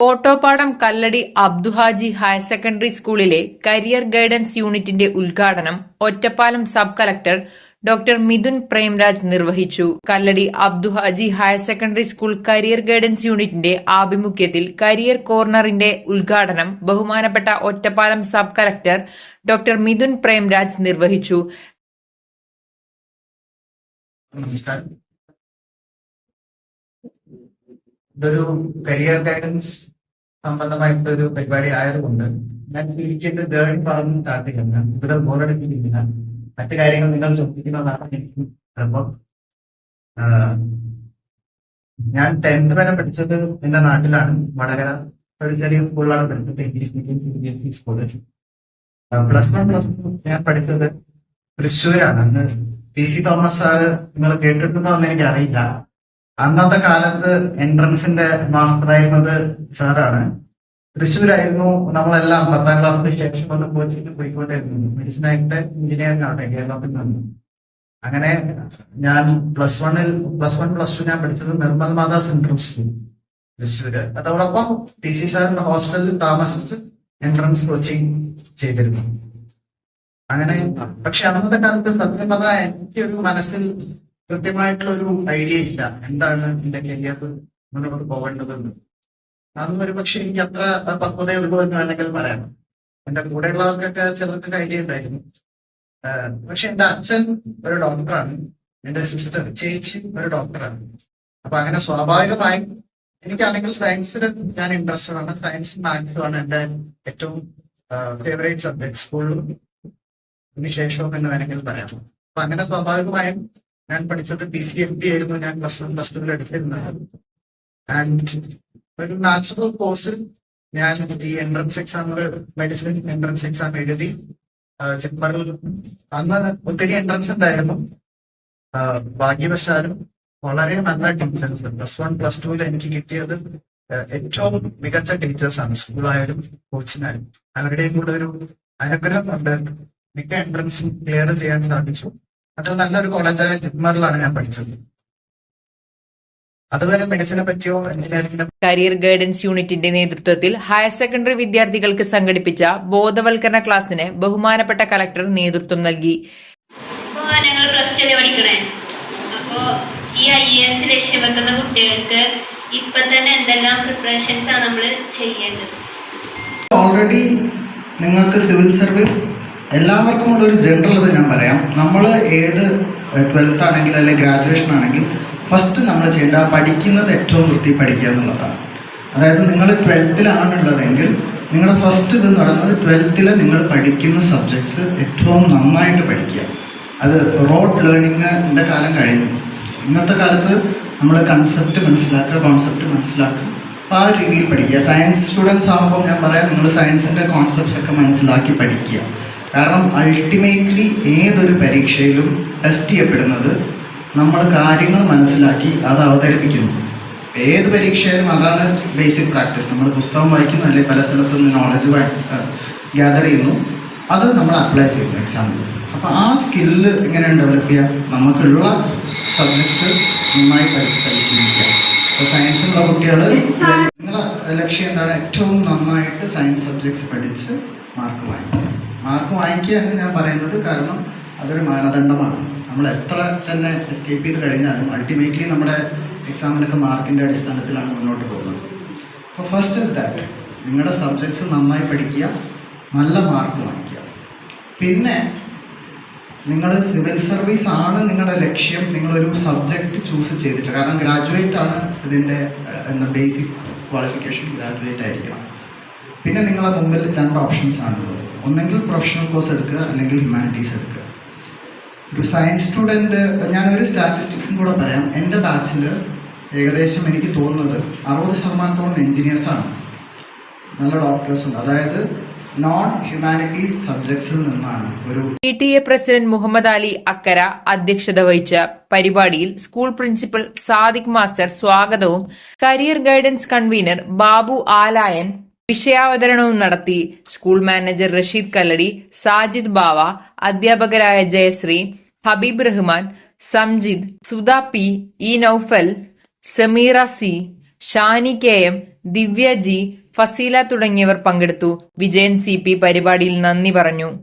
Kottopadam Kalladi Abduhaji higher secondary സ്കൂളിലെ career guidance യൂണിറ്റിന്റെ ഉദ്ഘാടനം Ottapalam sub collector doctor Mithun Premraj നിർവഹിച്ചു. Kalladi Abduhaji higher secondary school career guidance യൂണിറ്റിന്റെ ആഭിമുഖ്യത്തിൽ കരിയർ കോർണറിന്റെ ഉദ്ഘാടനം ബഹുമാനപ്പെട്ട Ottapalam sub collector doctor Mithun Premraj നിർവഹിച്ചു. ഇതൊരു കരിയർ ഗൈഡൻസ് സംബന്ധമായിട്ടുള്ള ഒരു പരിപാടി ആയതുകൊണ്ട് ഞാൻ തിരിച്ചിട്ട് ഗേൾഡ് പറഞ്ഞു സ്റ്റാർട്ട് ഞാൻ ഇവിടെ ബോറടിക്കുന്നില്ല മറ്റു കാര്യങ്ങൾ നിങ്ങൾ ശ്രദ്ധിക്കുന്നതാണ് എനിക്ക് അപ്പോൾ ഞാൻ ടെൻത്ത് വരെ പഠിച്ചത് എന്റെ നാട്ടിലാണ്. വളരെ ഒരു ചെറിയ സ്കൂളിലാണ് പഠിച്ചത്. English medium C B S E സ്കൂളിൽ പ്ലസ് വൺ പ്ലസ് ടു ഞാൻ പഠിച്ചത് തൃശ്ശൂരാണ്. അന്ന് പി സി തോമസ് സാറ് നിങ്ങൾ കേട്ടിട്ടുണ്ടോ എന്ന് എനിക്ക് അറിയില്ല അന്നത്തെ കാലത്ത് എൻട്രൻസിന്റെ മാസ്റ്റർ ആയിരുന്നത് സാറാണ്. തൃശ്ശൂരായിരുന്നു നമ്മളെല്ലാം പത്താം ക്ലാസ്സിന് ശേഷം വന്ന് കോച്ചിങ് പോയിക്കൊണ്ടിരുന്നു മെഡിസിൻ ആയിട്ട് എഞ്ചിനീയറിംഗ് ആവട്ടെ കേരളത്തിൽ നിന്ന്. അങ്ങനെ ഞാൻ പ്ലസ് വണ്ണിൽ പ്ലസ് വൺ പ്ലസ് ടു ഞാൻ പഠിച്ചത് നിർമ്മൽ മാതാ സെൻട്രൽ സ്കൂൾ തൃശ്ശൂര്. അതോടൊപ്പം ടി സി സാറിന്റെ ഹോസ്റ്റലിൽ താമസിച്ച് എൻട്രൻസ് കോച്ചിങ് ചെയ്തിരുന്നു. അങ്ങനെ പക്ഷെ അന്നത്തെ കാലത്ത് സത്യം പറഞ്ഞാൽ എനിക്കൊരു മനസ്സിൽ കൃത്യമായിട്ടുള്ള ഒരു ഐഡിയ ഇല്ല. എന്താണ് എന്റെ കരിയർ മുന്നോട്ട് പോകേണ്ടതെന്ന്. അതൊന്നും ഒരു പക്ഷെ എനിക്ക് അത്ര പക്വതയുള്ളൂ എന്ന് വേണമെങ്കിൽ പറയാം. എന്റെ കൂടെയുള്ളവർക്കൊക്കെ ചിലർക്കൊക്കെ ഐഡിയ ഉണ്ടായിരുന്നു. പക്ഷെ എന്റെ അച്ഛൻ ഒരു ഡോക്ടറാണ് എന്റെ സിസ്റ്റർ ചേച്ചി ഒരു ഡോക്ടറാണ് അപ്പൊ അങ്ങനെ സ്വാഭാവികമായും എനിക്കാണെങ്കിൽ സയൻസിൽ ഞാൻ ഇൻട്രസ്റ്റഡ് ആണ്. സയൻസ് മാത്സും ആണ് എന്റെ ഏറ്റവും ഫേവറേറ്റ് സബ്ജക്ട് സ്കൂളിലും ശേഷവും എന്ന് വേണമെങ്കിൽ പറയാം. അപ്പൊ അങ്ങനെ സ്വാഭാവികമായും ഞാൻ പഠിച്ചത് പി സി എം പി ആയിരുന്നു. ഞാൻ പ്ലസ് വൺ പ്ലസ് ടുവിൽ എടുത്തിരുന്നത്. ആൻഡ് ഒരു നാച്ചുറൽ കോഴ്സിൽ ഞാൻ ഈ entrance exam medicine entrance exam എഴുതി ചിപ്പറിൽ അന്ന് ഒത്തിരി എൻട്രൻസ് ഉണ്ടായിരുന്നു. ഭാഗ്യവശാലും വളരെ നല്ല ടീച്ചേഴ്സ് പ്ലസ് വൺ പ്ലസ് ടുവിൽ എനിക്ക് കിട്ടിയത് ഏറ്റവും മികച്ച ടീച്ചേഴ്സാണ് സ്കൂളായാലും കോച്ചിനായാലും അവരുടെയും കൂടെ ഒരു അനുഗ്രഹം ഉണ്ട് മിക്ക എൻട്രൻസും ക്ലിയർ ചെയ്യാൻ സാധിച്ചു. അത് നല്ലൊരു കോളേജായ ജിപ്മറിലാണ് ഞാൻ പഠിച്ചത്. അതുവരെ മെഡിസിനെ പറ്റിയോ എഞ്ചിനീയറിംഗിനെ കരിയർ ഗൈഡൻസ് യൂണിറ്റിന്റെ നേതൃത്വത്തിൽ ഹയർ സെക്കൻഡറി വിദ്യാർത്ഥികൾക്ക് സംഘടിപ്പിച്ച ബോധവൽക്കരണ ക്ലാസ്സിന് ബഹുമാനപ്പെട്ട കലക്ടർ നേതൃത്വം നൽകി. ഞങ്ങൾ പ്ലസ് ടു പഠിക്കണേ? അപ്പോൾ ഈ ഐ എ എസ് ലക്ഷ്യം വെക്കുന്ന കുട്ടികൾക്ക് ഇപ്പൊ തന്നെ എന്തെല്ലാം പ്രിപ്പറേഷൻസ് ആണ് നമ്മൾ ചെയ്യേണ്ടത്? ഓൾറെഡി നിങ്ങൾക്ക് സിവിൽ സർവീസ് എല്ലാവർക്കും ഉള്ള ഒരു ജനറൽ ഇത് ഞാൻ പറയാം. നമ്മൾ ഏത് ട്വൽത്ത് ആണെങ്കിൽ അല്ലെങ്കിൽ ഗ്രാജുവേഷൻ ആണെങ്കിൽ ഫസ്റ്റ് നമ്മൾ ചെയ്യേണ്ട പഠിക്കുന്നത് ഏറ്റവും വൃത്തി പഠിക്കുക എന്നുള്ളതാണ്. അതായത് നിങ്ങൾ ട്വൽത്തിലാണുള്ളതെങ്കിൽ നിങ്ങളുടെ ഫസ്റ്റ് ഇത് നടന്നത് ട്വൽത്തിൽ നിങ്ങൾ പഠിക്കുന്ന സബ്ജക്ട്സ് ഏറ്റവും നന്നായിട്ട് പഠിക്കുക. അത് റോഡ് ലേണിങ്ങിന്റെ കാലം കഴിഞ്ഞു. ഇന്നത്തെ കാലത്ത് നമ്മൾ കൺസെപ്റ്റ് മനസ്സിലാക്കുക കോൺസെപ്റ്റ് മനസ്സിലാക്കുക. ആ രീതിയിൽ പഠിക്കുക. സയൻസ് സ്റ്റുഡൻസ് ആകുമ്പോൾ ഞാൻ പറയാം നിങ്ങൾ സയൻസിന്റെ കോൺസെപ്റ്റ്സ് ഒക്കെ മനസ്സിലാക്കി പഠിക്കുക. കാരണം അൾട്ടിമേറ്റ്ലി ഏതൊരു പരീക്ഷയിലും ടെസ്റ്റ് ചെയ്യപ്പെടുന്നത് നമ്മൾ കാര്യങ്ങൾ മനസ്സിലാക്കി അത് അവതരിപ്പിക്കുന്നു. ഏത് പരീക്ഷയിലും അതാണ് ബേസിക് പ്രാക്ടീസ് നമ്മൾ പുസ്തകം വായിക്കുന്നു അല്ലെങ്കിൽ പല സ്ഥലത്തും നോളജ് ഗ്യാദർ ചെയ്യുന്നു. അത് നമ്മൾ അപ്ലൈ ചെയ്യുന്നു എക്സാമ്പിൾ അപ്പോൾ ആ സ്കില്ല് എങ്ങനെയാണ് ഡെവലപ്പ് ചെയ്യുക നമുക്കുള്ള സബ്ജക്ട്സ് നന്നായി പഠിച്ച് പരിശീലിക്കുക അപ്പോൾ സയൻസിലുള്ള കുട്ടികൾ നിങ്ങളെ ലക്ഷ്യം എന്താണ്? ഏറ്റവും നന്നായിട്ട് സയൻസ് സബ്ജക്ട്സ് പഠിച്ച് മാർക്ക് വാങ്ങിക്കുക മാർക്ക് വാങ്ങിക്കുക എന്ന് ഞാൻ പറയുന്നത് കാരണം അതൊരു മാനദണ്ഡമാണ്. നമ്മൾ എത്ര തന്നെ എസ്കേപ്പ് ചെയ്ത് കഴിഞ്ഞാലും അൾട്ടിമേറ്റ്ലി നമ്മുടെ എക്സാമിനൊക്കെ മാർക്കിന്റെ അടിസ്ഥാനത്തിലാണ് മുന്നോട്ട് പോകുന്നത്. അപ്പോൾ ഫസ്റ്റ് ഇസ് ദാറ്റ് നിങ്ങളുടെ സബ്ജക്ട്സ് നന്നായി പഠിക്കുക നല്ല മാർക്ക് വാങ്ങിക്കുക. പിന്നെ നിങ്ങൾ സിവിൽ സർവീസ് ആണ് നിങ്ങളുടെ ലക്ഷ്യം നിങ്ങളൊരു സബ്ജക്റ്റ് ചൂസ് ചെയ്തിട്ട് കാരണം ഗ്രാജുവേറ്റ് ആണ് ഇതിന്റെ എന്താ ബേസിക് ക്വാളിഫിക്കേഷൻ ഗ്രാജുവേറ്റ് ആയിരിക്കണം. പിന്നെ നിങ്ങളുടെ മുമ്പിൽ രണ്ട് ഓപ്ഷൻസ് ആണുള്ളത് ഒന്നെങ്കിൽ പ്രൊഫഷണൽ കോഴ്സ് എടുക്കുക അല്ലെങ്കിൽ ഹ്യൂമാനിറ്റീസ് എടുക്കുക. ഒരു സയൻസ് സ്റ്റുഡന്റ് ഞാനൊരു സ്റ്റാറ്റിസ്റ്റിക്സും കൂടെ പറയാം. എന്റെ ബാച്ചിൽ ഏകദേശം എനിക്ക് തോന്നുന്നത് അറുപത് ശതമാനത്തോളം എഞ്ചിനീയേഴ്സാണ് നല്ല ഡോക്ടേഴ്സ് ഉണ്ട്. അതായത് നോൺ ഹ്യൂമാനിറ്റീസ് സബ്ജക്ട്സിൽ നിന്നാണ് ഒരു പ്രസിഡന്റ് മുഹമ്മദ് അലി അക്കര അധ്യക്ഷത വഹിച്ച പരിപാടിയിൽ സ്കൂൾ പ്രിൻസിപ്പൽ സാദിഖ് മാസ്റ്റർ സ്വാഗതവും career guidance convener Babu Alayan വിഷയാവതരണവും നടത്തി സ്കൂൾ മാനേജർ റഷീദ് കല്ലടി സാജിദ് ബാവ അധ്യാപകരായ Jayasree Habeeb Rahman Samjid Sudha P E Naufal Sameera C Shani K M Divya G Faseela തുടങ്ങിയവർ പങ്കെടുത്തു. വിജയൻ സി പി പരിപാടിയിൽ നന്ദി പറഞ്ഞു.